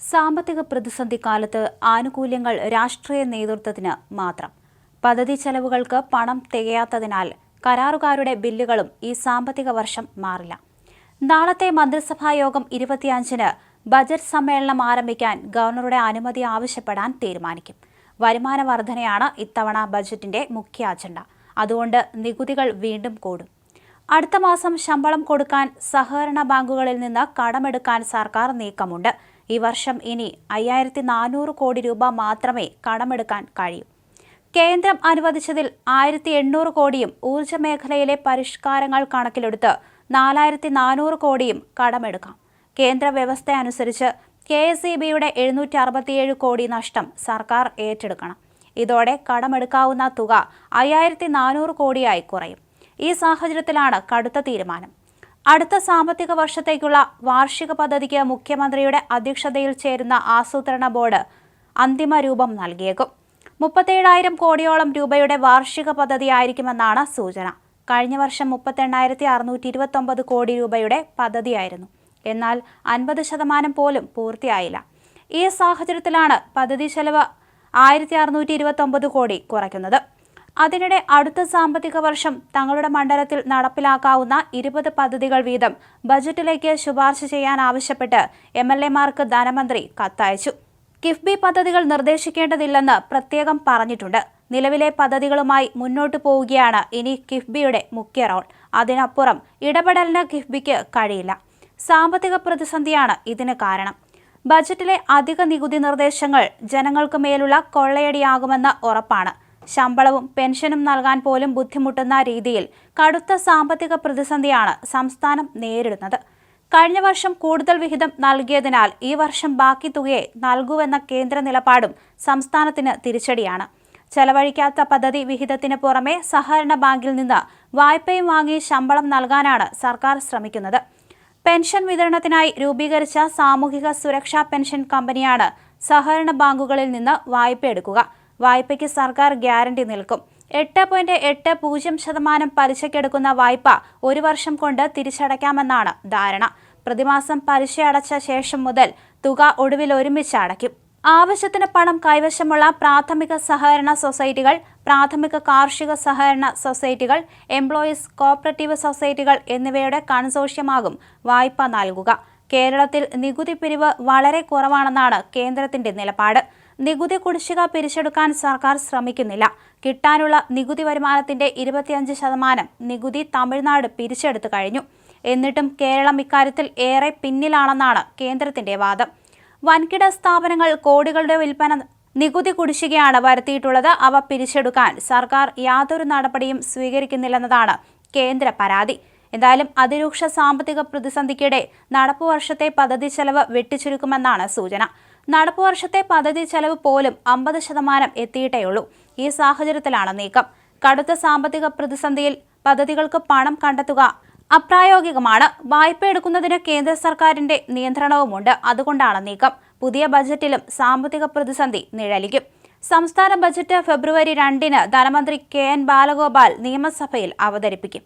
സാമ്പത്തിക പ്രതിസന്ധി കാലത്ത് ആനുകൂല്യങ്ങൾ രാഷ്ട്രീയ നേതൃത്വത്തിന് മാത്രം. പദ്ധതി ചെലവുകൾക്ക് പണം തികയാത്തതിനാൽ കരാറുകാരുടെ ബില്ലുകളും ഈ സാമ്പത്തിക വർഷം മാറില്ല. നാളത്തെ മന്ത്രിസഭാ യോഗം ഇരുപത്തിയഞ്ചിന് ബജറ്റ് സമ്മേളനം ആരംഭിക്കാൻ ഗവർണറുടെ അനുമതി ആവശ്യപ്പെടാൻ തീരുമാനിക്കും. വരുമാന വർധനയാണ് ഇത്തവണ ബജറ്റിന്റെ മുഖ്യ അജണ്ട. അതുകൊണ്ട് നികുതികൾ വീണ്ടും കൂടും. അടുത്ത മാസം ശമ്പളം കൊടുക്കാൻ സഹകരണ ബാങ്കുകളിൽ നിന്ന് കടമെടുക്കാൻ സർക്കാർ നീക്കമുണ്ട്. ഈ വർഷം ഇനി അയ്യായിരത്തി നാനൂറ് കോടി രൂപ മാത്രമേ കടമെടുക്കാൻ കഴിയൂ. കേന്ദ്രം അനുവദിച്ചതിൽ ആയിരത്തി എണ്ണൂറ് കോടിയും ഊർജ മേഖലയിലെ പരിഷ്കാരങ്ങൾ കണക്കിലെടുത്ത് നാലായിരത്തി നാനൂറ് കോടിയും കടമെടുക്കാം. കേന്ദ്ര വ്യവസ്ഥ അനുസരിച്ച് കെ എസ് ഇ ബിയുടെ എഴുന്നൂറ്റി അറുപത്തിയേഴ് കോടി നഷ്ടം സർക്കാർ ഏറ്റെടുക്കണം. ഇതോടെ കടമെടുക്കാവുന്ന തുക അയ്യായിരത്തി നാനൂറ് കോടിയായി കുറയും. ഈ സാഹചര്യത്തിലാണ് കടുത്ത തീരുമാനം. അടുത്ത സാമ്പത്തിക വർഷത്തേക്കുള്ള വാർഷിക പദ്ധതിക്ക് മുഖ്യമന്ത്രിയുടെ അധ്യക്ഷതയിൽ ചേരുന്ന ആസൂത്രണ ബോർഡ് അന്തിമ രൂപം നൽകിയേക്കും. മുപ്പത്തേഴായിരം കോടിയോളം രൂപയുടെ വാർഷിക പദ്ധതിയായിരിക്കുമെന്നാണ് സൂചന. കഴിഞ്ഞ വർഷം മുപ്പത്തെണ്ണായിരത്തി അറുന്നൂറ്റി ഇരുപത്തൊമ്പത് കോടി രൂപയുടെ പദ്ധതിയായിരുന്നു. എന്നാൽ അൻപത് ശതമാനം പോലും പൂർത്തിയായില്ല. ഈ സാഹചര്യത്തിലാണ് പദ്ധതി ചെലവ് ആയിരത്തി അറുന്നൂറ്റി ഇരുപത്തൊമ്പത് കോടി കുറയ്ക്കുന്നത്. അതിനിടെ അടുത്ത സാമ്പത്തിക വർഷം തങ്ങളുടെ മണ്ഡലത്തിൽ നടപ്പിലാക്കാവുന്ന ഇരുപത് പദ്ധതികൾ വീതം ബജറ്റിലേക്ക് ശുപാർശ ചെയ്യാൻ ആവശ്യപ്പെട്ട് എം എൽ എമാർക്ക് ധനമന്ത്രി കത്തയച്ചു. കിഫ്ബി പദ്ധതികൾ നിർദ്ദേശിക്കേണ്ടതില്ലെന്ന് പ്രത്യേകം പറഞ്ഞിട്ടുണ്ട്. നിലവിലെ പദ്ധതികളുമായി മുന്നോട്ടു പോവുകയാണ് ഇനി കിഫ്ബിയുടെ മുഖ്യ റോൾ. അതിനപ്പുറം ഇടപെടലിന് കിഫ്ബിക്ക് കഴിയില്ല. സാമ്പത്തിക പ്രതിസന്ധിയാണ് ഇതിന് കാരണം. ബജറ്റിലെ അധിക നികുതി നിർദ്ദേശങ്ങൾ ജനങ്ങൾക്ക് മേലുള്ള കൊള്ളയടിയാകുമെന്ന് ഉറപ്പാണ്. ശമ്പളവും പെൻഷനും നൽകാൻ പോലും ബുദ്ധിമുട്ടുന്ന രീതിയിൽ കടുത്ത സാമ്പത്തിക പ്രതിസന്ധിയാണ് സംസ്ഥാനം നേരിടുന്നത്. കഴിഞ്ഞ വർഷം കൂടുതൽ വിഹിതം നൽകിയതിനാൽ ഈ വർഷം ബാക്കി തുകയെ നൽകൂവെന്ന കേന്ദ്ര നിലപാടും സംസ്ഥാനത്തിന് തിരിച്ചടിയാണ്. ചെലവഴിക്കാത്ത പദ്ധതി വിഹിതത്തിന് പുറമെ സഹകരണ ബാങ്കിൽ നിന്ന് വായ്പയും വാങ്ങി ശമ്പളം നൽകാനാണ് സർക്കാർ ശ്രമിക്കുന്നത്. പെൻഷൻ വിതരണത്തിനായി രൂപീകരിച്ച സാമൂഹിക സുരക്ഷാ പെൻഷൻ കമ്പനിയാണ് സഹകരണ ബാങ്കുകളിൽ നിന്ന് വായ്പ എടുക്കുക വായ്പയ്ക്ക് സർക്കാർ ഗ്യാരണ്ടി നിൽക്കും. എട്ട് പോയിന്റ് എട്ട് പൂജ്യം ശതമാനം പലിശയ്ക്കെടുക്കുന്ന വായ്പ ഒരു വർഷം കൊണ്ട് തിരിച്ചടയ്ക്കാമെന്നാണ് ധാരണ. പ്രതിമാസം പലിശ അടച്ച ശേഷം മുതൽ തുക ഒടുവിൽ ഒരുമിച്ച് അടയ്ക്കും. ആവശ്യത്തിന് പണം കൈവശമുള്ള പ്രാഥമിക സഹകരണ സൊസൈറ്റികൾ പ്രാഥമിക കാർഷിക സഹകരണ സൊസൈറ്റികൾ എംപ്ലോയീസ് കോപ്പറേറ്റീവ് സൊസൈറ്റികൾ എന്നിവയുടെ കൺസോഷ്യമാകും വായ്പ നൽകുക. കേരളത്തിൽ നികുതി പിരിവ് വളരെ കുറവാണെന്നാണ് കേന്ദ്രത്തിന്റെ നിലപാട്. നികുതി കുടിശ്ശിക പിരിച്ചെടുക്കാൻ സർക്കാർ ശ്രമിക്കുന്നില്ല. കിട്ടാനുള്ള നികുതി വരുമാനത്തിന്റെ ഇരുപത്തിയഞ്ച് ശതമാനം നികുതി തമിഴ്നാട് പിരിച്ചെടുത്തു കഴിഞ്ഞു. എന്നിട്ടും കേരളം ഇക്കാര്യത്തിൽ ഏറെ പിന്നിലാണെന്നാണ് കേന്ദ്രത്തിന്റെ വാദം. വൻകിട സ്ഥാപനങ്ങൾ കോടികളുടെ വിൽപ്പന നികുതി കുടിശ്ശികയാണ് വരുത്തിയിട്ടുള്ളത്. അവ പിരിച്ചെടുക്കാൻ സർക്കാർ യാതൊരു നടപടിയും സ്വീകരിക്കുന്നില്ലെന്നതാണ് കേന്ദ്ര പരാതി. എന്തായാലും അതിരൂക്ഷ സാമ്പത്തിക പ്രതിസന്ധിക്കിടെ നടപ്പു വർഷത്തെ പദ്ധതി ചെലവ് വെട്ടിച്ചുരുക്കുമെന്നാണ് സൂചന. നടപ്പു വർഷത്തെ പദ്ധതി ചെലവ് പോലും അമ്പത് ശതമാനം എത്തിയിട്ടേയുള്ളൂ. ഈ സാഹചര്യത്തിലാണ് നീക്കം. കടുത്ത സാമ്പത്തിക പ്രതിസന്ധിയിൽ പദ്ധതികൾക്ക് പണം കണ്ടെത്തുക അപ്രായോഗികമാണ്. വായ്പ എടുക്കുന്നതിന് കേന്ദ്ര സർക്കാരിന്റെ നിയന്ത്രണവുമുണ്ട്. അതുകൊണ്ടാണ് നീക്കം. പുതിയ ബജറ്റിലും സാമ്പത്തിക പ്രതിസന്ധി നിഴലിക്കും. സംസ്ഥാന ബജറ്റ് ഫെബ്രുവരി രണ്ടിന് ധനമന്ത്രി കെ എൻ ബാലഗോപാൽ നിയമസഭയിൽ അവതരിപ്പിക്കും.